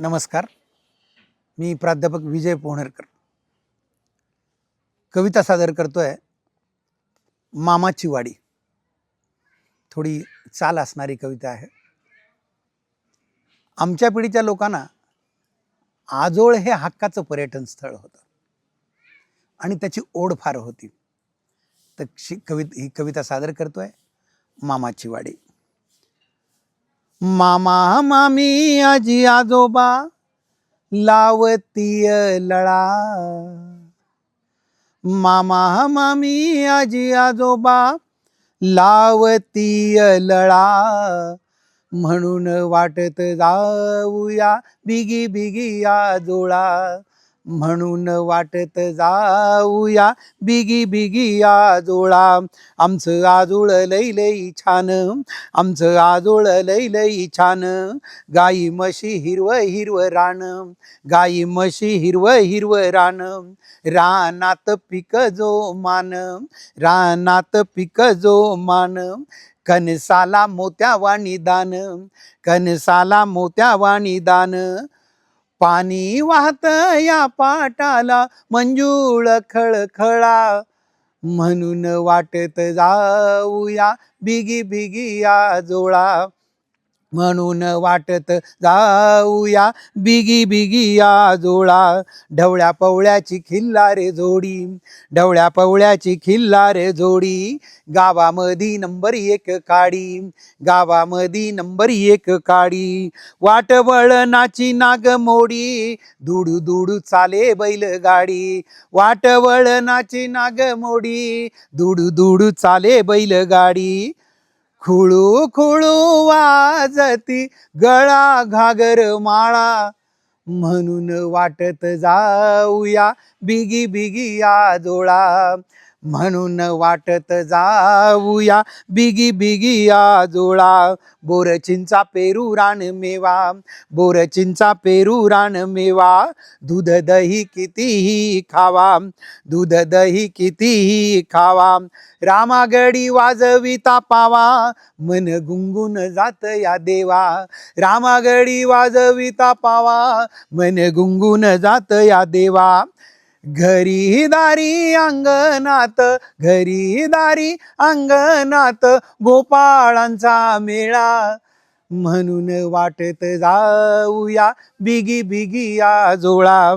नमस्कार. मी प्राध्यापक विजय पोहणेरकर. कविता सादर करतो आहे मामाची वाडी. थोडी चाल असणारी कविता आहे. आमच्या पिढीच्या लोकांना आजोळ हे हक्काचं पर्यटन स्थळ होतं. आणि त्याची ओढ फार होती. तर कवित ही कविता सादर करतो आहे मामाची वाडी. मामा मामी आजी आजोबा लावतीय लळा. मामा मामी आजी आजोबा लावतीय लळा. म्हणून वाटत जाऊया बिगी बिगी आजोळा म्हणून वाटत जाऊया. बिगी बिगी या जोळा आमचं आजोळ लई लई छान. आमचं आजोळ लई लई छान. गाई म्हशी हिरव हिरव रान. गाई म्हशी हिरव हिरव रान. रानात पिक जो मान. रानात पिक जो मान. कणसाला मोत्यावाणी दान. कणसाला मोत्यावाणी दान. पाणी वाहत या पाटाला मंजूळ खळखळा. म्हणून वाटत जाऊया बिगी बिगी या जोळा. म्हणून वाटत जाऊया बिगी बिगी या जोळा. ढवळ्या पवळ्याची खिल्लारे जोडी. ढवळ्या पवळ्याची खिल्लारे जोडी. गावामधी नंबर एक काडी. गावामधी नंबर एक काडी. वाटवळणाची नागमोडी दुडू दुडू चाले बैलगाडी. नाग मोडी. दुडू दुडू चाले बैलगाडी. खुळू खुळू वाजती गळा घागर माळा. म्हणून वाटत जाऊया बिगी बिगी या जोळा म्हणून वाटत जाऊया. बिगी बिगी आजोळा. जोळा पेरू रान मेवा. बोरचिंचा पेरू रान मेवा. दूध दही कितीही खावा. दूध दही कितीही खावा. रामागडी वाजविता पावा. मन गुंगून जात या देवा. रामागडी वाजविता पावा. मन गुंगून जात या देवा. घरी दारी अंगणात घरी दारी अंगणात गोपाळांचा मेळा. म्हणून वाटत जाऊया बिगी बिगी या जोळा.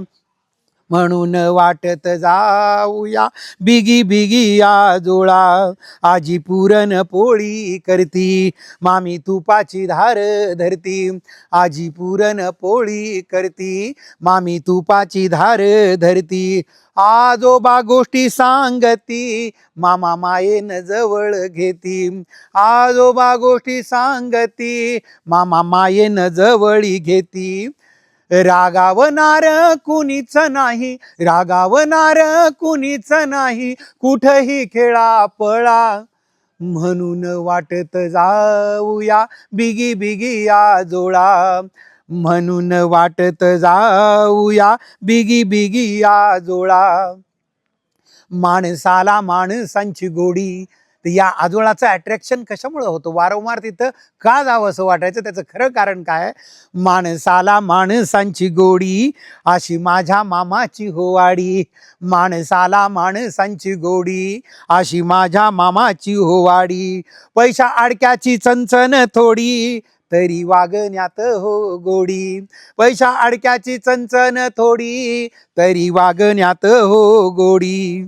म्हणून वाटत जाऊया. बिगी बिगी आजोळा आजी पुरण पोळी करती. मामी तुपाची धार धरती. आजी पुरण पोळी करती. मामी तुपाची धार धरती. आजोबा गोष्टी सांगती. मामा मायेन जवळ घेती. आजोबा गोष्टी सांगती. मामा मायेन जवळी घेती. रागावणार कुणीच नाही रागावणार कुणीच नाही कुठही खेळा पळा. म्हणून वाटत जाऊया बिगी बिगी या जोळा म्हणून वाटत जाऊया बिगी बिगी या जोळा माणसाला माणसांची गोडी तर या आजोळाचं अट्रॅक्शन कशामुळं होतं? वारंवार तिथं का जावं असं वाटायचं? त्याचं खरं कारण काय? माणसाला माणसांची गोडी अशी माझ्या मामाची होवाडी. माणसाला माणसांची गोडी अशी माझ्या मामाची होवाडी. पैशा अडक्याची चंचन थोडी तरी वागण्यात हो गोडी. पैशा अडक्याची चंचन थोडी तरी वागण्यात हो गोडी.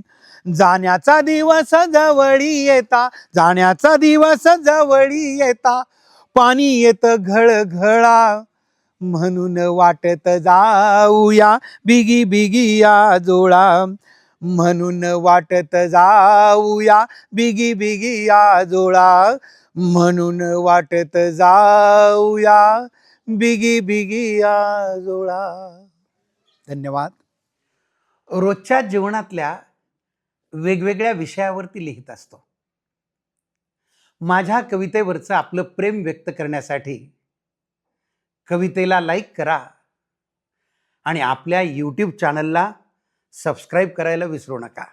जाण्याचा दिवस जवळी येता जाण्याचा दिवस जवळी येता. पाणी येत घळघळा म्हणून वाटत जाऊया बिगी बिगी या जोळा. म्हणून वाटत जाऊया बिगी बिगी या जोळा. म्हणून वाटत जाऊया बिगी बिगी या जोळा. धन्यवाद. रोजच्या जीवनातल्या वेगवेगळ्या विषयावरती लिहित असतो. माझ्या कवितेवरचं आपलं प्रेम व्यक्त करण्यासाठी कवितेला लाईक करा आणि आपल्या यूट्यूब चॅनलला सबस्क्राईब करायला विसरू नका.